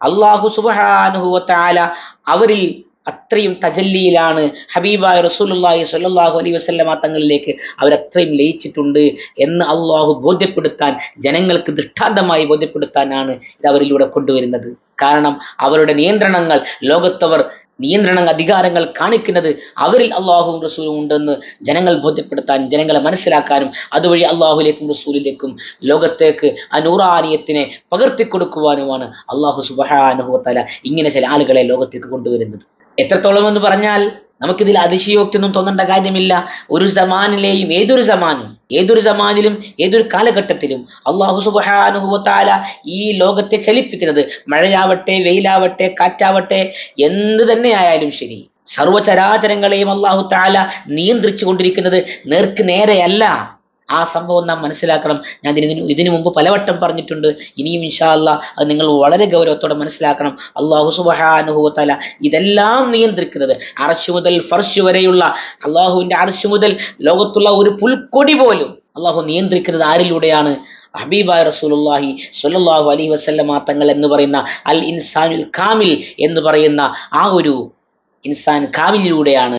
അള്ളാഹു സുബാനുഹുവത്താല അവരിൽ അത്രയും തജല്ലിയിലാണ് ഹബീബായ റസൂലുള്ളാഹി സ്വല്ലല്ലാഹു അലൈഹി വസല്ലമ തങ്ങളിലേക്ക് അവരത്രയും ലയിച്ചിട്ടുണ്ട് എന്ന് അള്ളാഹു ബോധ്യപ്പെടുത്താൻ ജനങ്ങൾക്ക് ദൃഷ്ടാന്തമായി ബോധ്യപ്പെടുത്താനാണ് ഇത് അവരിലൂടെ കൊണ്ടുവരുന്നത്. കാരണം അവരുടെ നിയന്ത്രണങ്ങൾ ലോകത്തവർ നിയന്ത്രണ അധികാരങ്ങൾ കാണിക്കുന്നത് അവരിൽ അള്ളാഹുവും റസൂലും ഉണ്ടെന്ന് ജനങ്ങൾ ബോധ്യപ്പെടുത്താൻ ജനങ്ങളെ മനസ്സിലാക്കാനും അതുവഴി അള്ളാഹുലേക്കും റസൂലിലേക്കും ലോകത്തേക്ക് ആ നൂറാനിയത്തിനെ പകർത്തിക്കൊടുക്കുവാനുമാണ് അള്ളാഹു സുബഹാനുഹുവത്തല ഇങ്ങനെ ചില ആളുകളെ ലോകത്തേക്ക് കൊണ്ടുവരുന്നത്. എത്രത്തോളം എന്ന് പറഞ്ഞാൽ നമുക്കിതിൽ അതിശയോക്തിയൊന്നും തോന്നേണ്ട കാര്യമില്ല. ഒരു സമാനിലെയും ഏതൊരു സമാനും ഏതൊരു സമാനിലും ഏതൊരു കാലഘട്ടത്തിലും അള്ളാഹു സുബാനുഭവത്താല ഈ ലോകത്തെ ചലിപ്പിക്കുന്നത്. മഴയാവട്ടെ വെയിലാവട്ടെ കാറ്റാവട്ടെ എന്ത് തന്നെയായാലും ശരി. സർവചരാചരങ്ങളെയും അള്ളാഹു താല നിയന്ത്രിച്ചു കൊണ്ടിരിക്കുന്നത് നേർക്ക് നേരെയല്ല. ആ സംഭവം നാം മനസ്സിലാക്കണം. ഞാൻ ഇതിന് ഇതിനു മുമ്പ് പലവട്ടം പറഞ്ഞിട്ടുണ്ട്. ഇനിയും ഇൻഷാ അല്ല അത് നിങ്ങൾ വളരെ ഗൗരവത്തോടെ മനസ്സിലാക്കണം. അള്ളാഹു സുബഹാനുഹുവത്തല ഇതെല്ലാം നിയന്ത്രിക്കുന്നത് അറശു മുതൽ ഫർഷ് വരെയുള്ള അള്ളാഹുവിന്റെ അറശു മുതൽ ലോകത്തുള്ള ഒരു പുൽക്കൊടി പോലും അള്ളാഹു നിയന്ത്രിക്കുന്നത് ആരിലൂടെയാണ്? ഹബീബായ റസൂലുള്ളാഹി സ്വല്ലല്ലാഹു അലൈഹി വസല്ലമ തങ്ങൾ എന്ന് പറയുന്ന അൽ ഇൻസാനുൽ കാമിൽ എന്ന് പറയുന്ന ആ ഒരു ഇൻസാൻ കാമിലിലൂടെയാണ്.